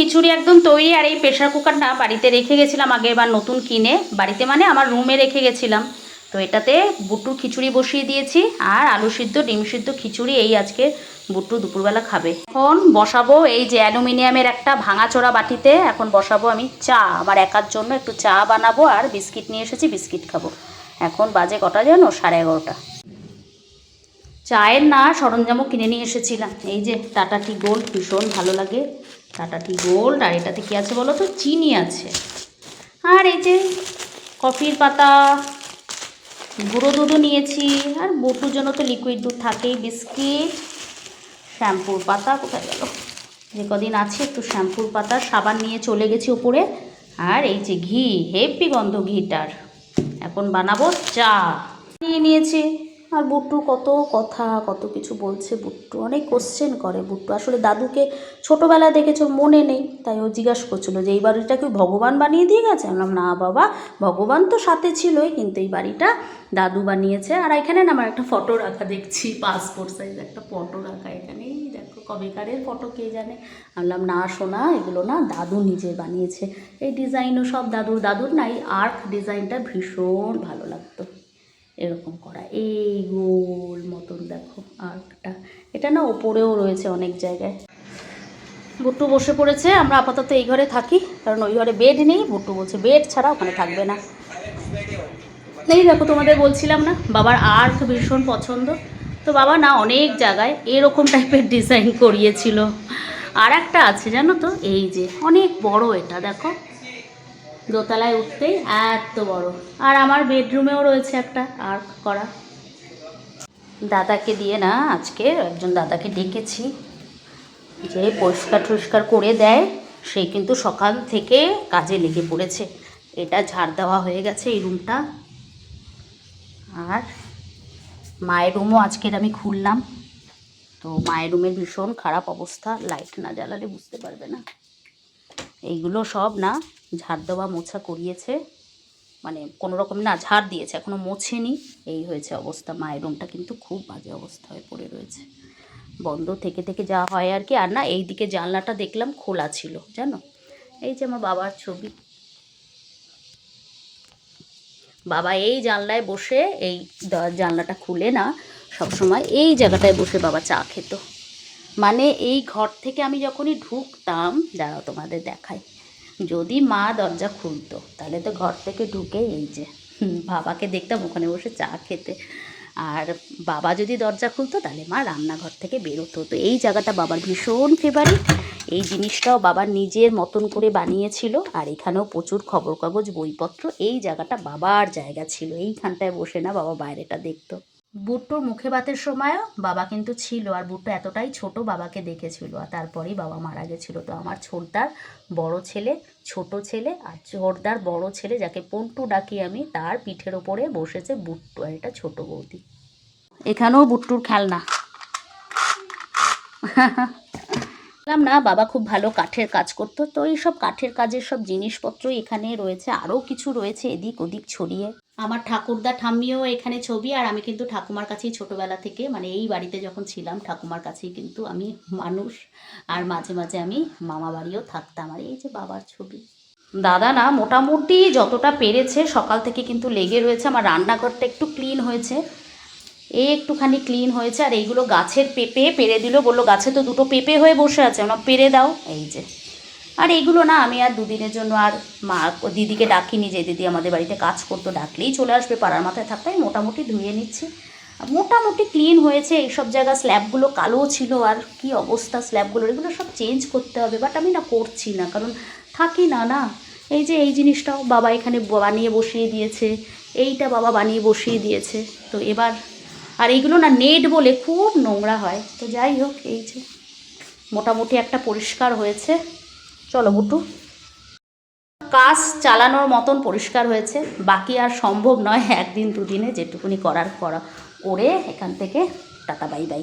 খিচুড়ি একদম তৈরি আর এই প্রেশার কুকারটা বাড়িতে রেখে গেছিলাম আগের বার নতুন কিনে। বাড়িতে মানে আমার রুমে রেখে গেছিলাম। তো এটাতে বুট্টুর খিচুড়ি বসিয়ে দিয়েছি আর আলু সিদ্ধ, ডিম সিদ্ধ খিচুড়ি এই আজকে বুট্টু দুপুরবেলা খাবে। এখন বসাবো এই যে অ্যালুমিনিয়ামের একটা ভাঙাচোরা বাটিতে। এখন বসাবো আমি চা। আমার একার জন্য একটু চা বানাবো আর বিস্কিট নিয়ে এসেছি, বিস্কিট খাব। এখন বাজে কটা জানো সাড়ে এগারোটা। চায়ের না সরঞ্জামও কিনে নিয়ে এসেছিলাম। এই যে টাটা টি গোল্ড ভীষণ ভালো লাগে। টাটা টি গোল্ড আর এটাতে কী আছে বলো তো? চিনি আছে। আর এই যে কফির পাতা, গুঁড়ো দুধও নিয়েছি। আর বটুর জন্য তো লিকুইড দুধ থাকেই, বিস্কিট, শ্যাম্পুর পাতা কোথায় গেল? যে কদিন আছে একটু শ্যাম্পুর পাতা, সাবান নিয়ে চলে গেছি ওপরে। আর এই যে ঘি হেপি গন্ধ ঘিটার। এখন বানাবো চা। নিয়ে নিয়েছি। আর বুট্টু কত কথা, কত কিছু বলছে বুট্টু। অনেক কোশ্চেন করে বুট্টু। আসলে দাদুকে ছোটোবেলা দেখেছ, মনে নেই। তাই ও জিজ্ঞাসা করছিল যে, এই বাড়িটা কি ভগবান বানিয়ে দিয়ে গেছে? বললাম, না বাবা, ভগবান তো সাথে ছিলই, কিন্তু এই বাড়িটা দাদু বানিয়েছে। আর এখানে না, আমার একটা ফটো রাখা দেখছি পাসপোর্ট সাইজ একটা ফটো রাখা এখানে। এই দেখো, কবেকারের ফটো কে জানে? বললাম, না শোনা এগুলো না দাদু নিজে বানিয়েছে। এই ডিজাইনও সব দাদুর। দাদুর না, এই আর্ট ডিজাইনটা ভীষণ ভালো লাগতো। এরকম করা। এই গোল মতন দেখো আর্কটা। এটা না ওপরেও রয়েছে অনেক জায়গায়। বুট্টু বসে পড়েছে, আমরা আপাতত এই ঘরে থাকি, কারণ ওই ঘরে বেড নেই, বুট্টু বলছে বেড ছাড়া ওখানে থাকবে না। এই দেখো, তোমাদের বলছিলাম না, বাবার আর্ট ভীষণ পছন্দ। তো বাবা না অনেক জায়গায় এরকম টাইপের ডিজাইন করিয়েছিল। আর একটা আছে, জানো তো? এই যে, অনেক বড় এটা, দেখো। দোতলায় উঠতেই এত বড়। আর আমার বেডরুমেও রয়েছে একটা আর্ক করা। দাদাকে দিয়ে না, আজকে একজন দাদাকে ডেকেছি। যে পরিষ্কার টরিষ্কার করে দেয়, সে কিন্তু সকাল থেকে কাজে লেগে পড়েছে। এটা ঝাড় দেওয়া হয়ে গেছে এই রুমটা। আর মায়ের রুমও আজকের আমি খুললাম। তো মায়ের রুমের ভীষণ খারাপ অবস্থা, লাইট না জ্বালালে বুঝতে পারবে না। এইগুলো সব না ঝাড় দেওয়া মোছা করিয়েছে। মানে কোনো রকম না ঝাড় দিয়েছে এখনও মোছেনি। এই হয়েছে অবস্থা। মায়ের রুমটা কিন্তু খুব বাজে অবস্থা হয়ে পড়ে রয়েছে। বন্ধ থেকে থেকে যা হয় আর কি। আর না এই দিকে জানলাটা দেখলাম খোলা ছিল, জানো? এই যে আমার বাবার ছবি। বাবা এই জানলায় বসে, এই জানলাটা খুলে না, সবসময় এই জায়গাটায় বসে বাবা চা খেত। মানে এই ঘর থেকে আমি যখনই ঢুকতাম, দাঁড়াও তোমাদের দেখাই। যদি মা দরজা খুলতো, তাহলে তো ঘর থেকে ঢুকে এই যে। বাবাকে দেখতাম ওখানে বসে চা খেতে। আর বাবা যদি দরজা খুলতো, তাহলে মা রান্নাঘর থেকে বেরোতো। তো এই জায়গাটা বাবার ভীষণ ফেভারিট এই জিনিসটাও বাবার নিজের মতন করে বানিয়েছিল। আর এখানেও প্রচুর খবর কাগজ বইপত্র, এই জায়গাটা বাবার জায়গা ছিল। এইখানটায় বসে না বাবা বাইরেটা দেখতো। বুট্টোর মুখে ভাতের সময়ও বাবা কিন্তু ছিল, আর বুট্টো এতটাই ছোট বাবাকে দেখেছিল। আর তারপরেই বাবা মারা গেছিল। তো আমার ছোটদার বড় ছেলে, ছোট ছেলে, আর ছোটদার বড় ছেলে যাকে পন্টু ডাকি আমি, তার পিঠের ওপরে বসেছে বুট্টু, আর এটা ছোট বৌদি। এখানেও বুট্টুর খেলনা। বললাম, না, বাবা খুব ভালো কাঠের কাজ করতো। তো এই সব কাঠের কাজের সব জিনিসপত্র এখানে রয়েছে। আরও কিছু রয়েছে এদিক ওদিক ছড়িয়ে। আমার ঠাকুরদা ঠাম্মিও এখানে ছবি, আর আমি কিন্তু ঠাকুমার কাছেই ছোটোবেলা থেকে মানে এই বাড়িতে যখন ছিলাম, ঠাকুমার কাছেই কিন্তু আমি মানুষ, আর মাঝে মাঝে আমি মামা বাড়িও থাকতাম। আর এই যে বাবার ছবি। দাদা না মোটামুটি যতটা পেরেছে, সকাল থেকে কিন্তু লেগে রয়েছে। আমার রান্নাঘরটা একটু ক্লিন হয়েছে। এই একটুখানি ক্লিন হয়েছে, আর এইগুলো গাছের পেঁপে, পেরে দিল, বলল গাছে তো দুটো পেঁপে হয়ে বসে আছে, আমার পেরে দাও। এই যে। আর এইগুলো না, আমি আর দুদিনের জন্য আর মা দিদিকে ডাকিনি, যে দিদি আমাদের বাড়িতে কাজ করতো, ডাকলেই চলে আসবে, পাড়ার মাথায় থাকতে আমি মোটামুটি ধুয়ে নিচ্ছি। মোটামুটি ক্লিন হয়েছে, এইসব জায়গা স্ল্যাবগুলো কালো ছিল, আর কি অবস্থা স্ল্যাবগুলোর এগুলো সব চেঞ্জ করতে হবে বাট আমি না করছি না, কারণ থাকি না না। এই যে এই জিনিসটাও বাবা এখানে বানিয়ে বসিয়ে দিয়েছে, এইটা বাবা বানিয়ে বসিয়ে দিয়েছে, তো এবার আর এইগুলো না নেট বলে খুব নোংরা হয়, তো যাই হোক, এই যে মোটামুটি একটা পরিষ্কার হয়েছে। চলো বুটু কাজ চালানোর মতন পরিষ্কার হয়েছে, বাকি আর সম্ভব নয় একদিন দুদিনে যেটুকুনি করার করা। করে এখান থেকে, টাটা, বাই বাই।